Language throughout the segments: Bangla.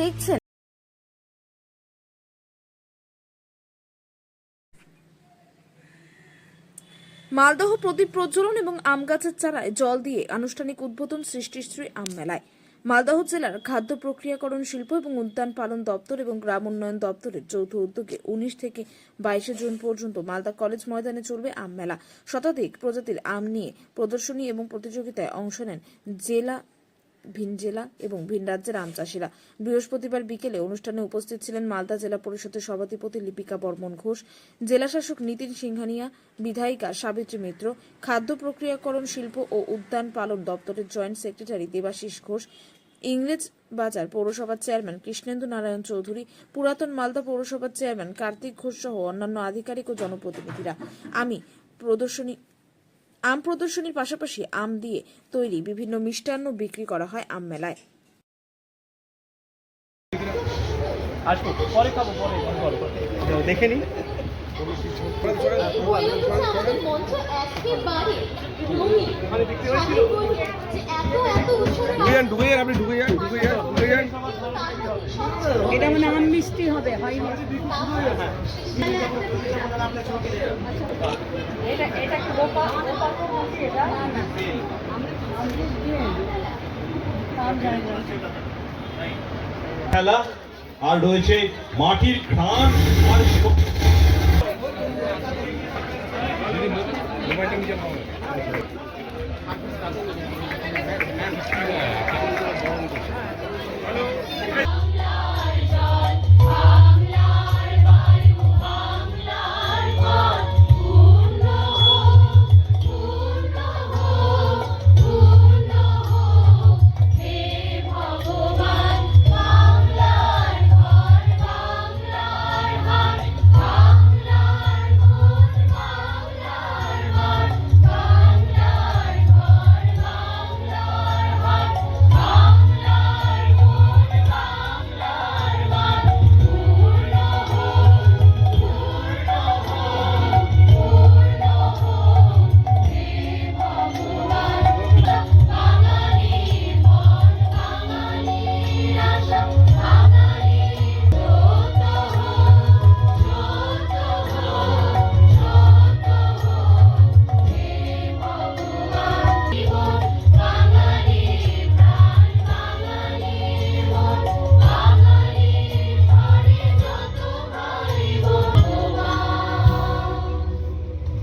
দেখছেন? মালদহ প্রদীপ প্রজ্বলন এবং আম গাছের চারায় জল দিয়ে আনুষ্ঠানিক উদ্বোধন সৃষ্টিশ্রী আম মেলায়। মালদহ জেলার খাদ্য প্রক্রিয়াকরণ শিল্প এবং উদ্যান পালন দপ্তর এবং গ্রাম উন্নয়ন দপ্তরের যৌথ উদ্যোগে উনিশ থেকে বাইশে জুন পর্যন্ত মালদা কলেজ ময়দানে চলবে আম মেলা। শতাধিক প্রজাতির আম নিয়ে প্রদর্শনী এবং প্রতিযোগিতায় অংশ নেন জেলা ভিন জেলা এবং ভিন রাজ্যের আম চাষিরা। বৃহস্পতিবার বিকেলে অনুষ্ঠানে উপস্থিত ছিলেন মালদা জেলা পরিষদের সভাধিপতি লিপিকা বর্মন ঘোষ, জেলাশাসক নীতিন সিংহানিয়া, বিধায়িকা সাবিত্রী মিত্র, খাদ্য প্রক্রিয়াকরণ শিল্প ও উদ্যান পালন দপ্তরের জয়েন্ট সেক্রেটারি দেবাশিস ঘোষ, ইংরেজ বাজার পৌরসভার চেয়ারম্যান কৃষ্ণেন্দু নারায়ণ চৌধুরী, পুরাতন মালদা পৌরসভার চেয়ারম্যান কার্তিক ঘোষ সহ অন্যান্য আধিকারিক ও জনপ্রতিনিধিরা। আমি প্রদর্শনী আম প্রদর্শনীর পাশাপাশি আম দিয়ে তৈরি বিভিন্ন মিষ্টান্ন বিক্রি করা হয় আম মেলায়। দেখে ঢুকে যান আপনি ঢুকে যান ঢুকে যান ঢুকে যান। এটা মানে আম মিষ্টি হবে হয়নি এটা এটা খেলা আর রয়েছে মাটির খান আর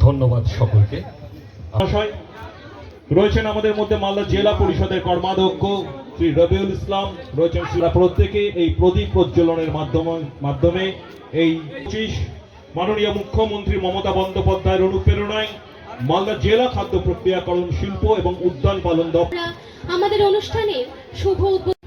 ধন্যবাদ সকলকে। মহাশয় রয়েছেন আমাদের মধ্যে মালদা জেলা পরিষদের কর্মাধ্যক্ষ শ্রী রবিউল ইসলাম। রয়েছেন শ্রীরা প্রত্যেকে এই প্রদীপ প্রজ্বলনের মাধ্যমে মাধ্যমে এই পঁচিশ মাননীয় মুখ্যমন্ত্রী মমতা বন্দ্যোপাধ্যায়ের অনুপ্রেরণায় মালদা জেলা খাদ্য প্রক্রিয়াকরণ শিল্প এবং উদ্যান পালন দপ্তর আমাদের অনুষ্ঠানের শুভ উদ্বোধন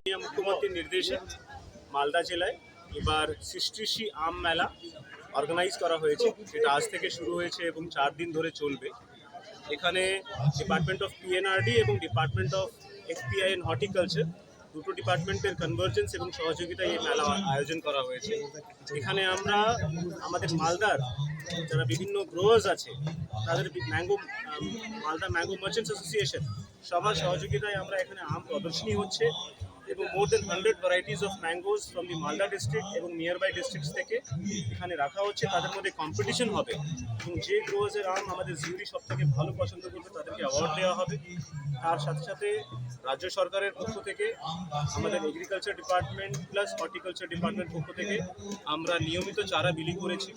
মাননীয় মুখ্যমন্ত্রীর নির্দেশে মালদা জেলায় এবার সৃষ্টিশ্রী আম মেলা অর্গানাইজ করা হয়েছে। সেটা আজ থেকে শুরু হয়েছে এবং চার দিন ধরে চলবে। এখানে ডিপার্টমেন্ট অফ পিএনআরডি এবং department of FPI and horticulture দুটো ডিপার্টমেন্টের কনভার্জেন্স এবং সহযোগিতায় এই মেলা আয়োজন করা হয়েছে। এখানে আমরা আমাদের মালদার যারা বিভিন্ন গ্রোয়ার্স আছে, তাদের mango Malda mango merchants association সবার সহযোগিতায় আমরা এখানে আম প্রদর্শনী হচ্ছে। এবং more than hundred varieties of mangoes from the Malda district এবং নিয়ার বাই ডিস্ট্রিক্টস থেকে এখানে রাখা হচ্ছে। তাদের মধ্যে কম্পিটিশন হবে এবং যে গ্রোয়ার্সের আম আমাদের জিউরি সব থেকে ভালো পছন্দ করবে তাদেরকে অ্যাওয়ার্ড দেওয়া হবে। তার সাথে সাথে রাজ্য সরকারের পক্ষ থেকে, আমাদের agriculture department plus horticulture department পক্ষ থেকে আমরা নিয়মিত চারা বিলি করেছি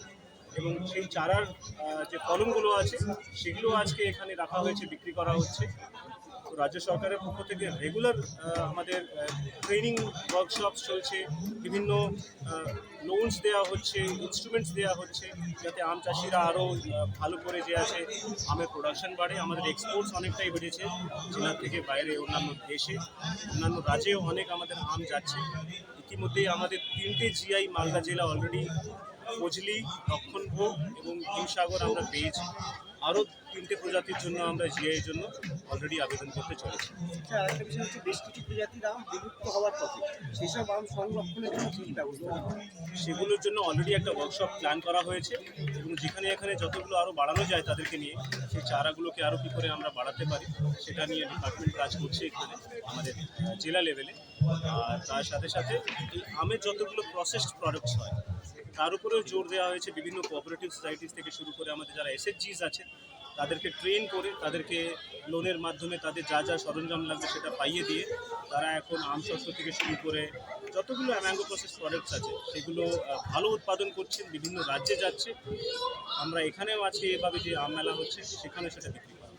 এবং সেই চারার যে ফলনগুলো আছে, সেগুলো আজকে এখানে রাখা হয়েছে, বিক্রি করা হচ্ছে। রাজ্য সরকারের পক্ষ থেকে রেগুলার আমাদের ট্রেনিং ওয়ার্কশপস চলছে, বিভিন্ন লোনস দেওয়া হচ্ছে ইনস্ট্রুমেন্টস দেওয়া হচ্ছে, যাতে আম চাষিরা আরও ভালো করে যে আছে, আমের প্রোডাকশন বাড়ে। আমাদের এক্সপোর্টস অনেকটাই বেড়েছে জেলা থেকে বাইরে অন্যান্য দেশে, অন্যান্য রাজ্যেও অনেক আমাদের আম যাচ্ছে। ইতিমধ্যেই আমাদের তিনটে জিআই মালদা জেলা অলরেডি ফজলি লক্ষণভোগ এবং হিমসাগর আমরা পেয়েছি। আরও তিনটে প্রজাতির জন্য আমরা জিআই জন্য অলরেডি আবেদন করতে চলেছি। আচ্ছা আরেকটা বিষয় হচ্ছে বেশ কিছু প্রজাতির আম বিলুপ্ত হওয়ার পথে সেসব আম সংরক্ষণের জন্য কী কী ব্যবস্থা সেগুলোর জন্য অলরেডি একটা ওয়ার্কশপ প্ল্যান করা হয়েছে এবং যেখানে এখানে যতগুলো আরও বাড়ানো যায় তাদেরকে নিয়ে সেই চারাগুলোকে আরও কী করে আমরা বাড়াতে পারি সেটা নিয়ে ডিপার্টমেন্ট কাজ করছে এখানে আমাদের জেলা লেভেলে আর তার সাথে সাথে এই আমের যতগুলো প্রসেসড প্রোডাক্টস হয় তার উপরেও জোর দেওয়া হয়েছে বিভিন্ন কোঅপারেটিভ সোসাইটিস থেকে শুরু করে আমাদের যারা এসএসজিস আছে তাদেরকে ট্রেন করে, তাদেরকে লোনের মাধ্যমে তাদের যা যা সরঞ্জাম লাগবে সেটা পাইয়ে দিয়ে তারা এখন আম শস্য থেকে শুরু করে যতগুলো ম্যাঙ্গো প্রসেস প্রোডাক্টস আছে, সেগুলো ভালো উৎপাদন করছেন, বিভিন্ন রাজ্যে যাচ্ছে আমরা এখানেও আছি, এভাবে যে আম মেলা হচ্ছে সেখানে সেটা বিক্রি করা।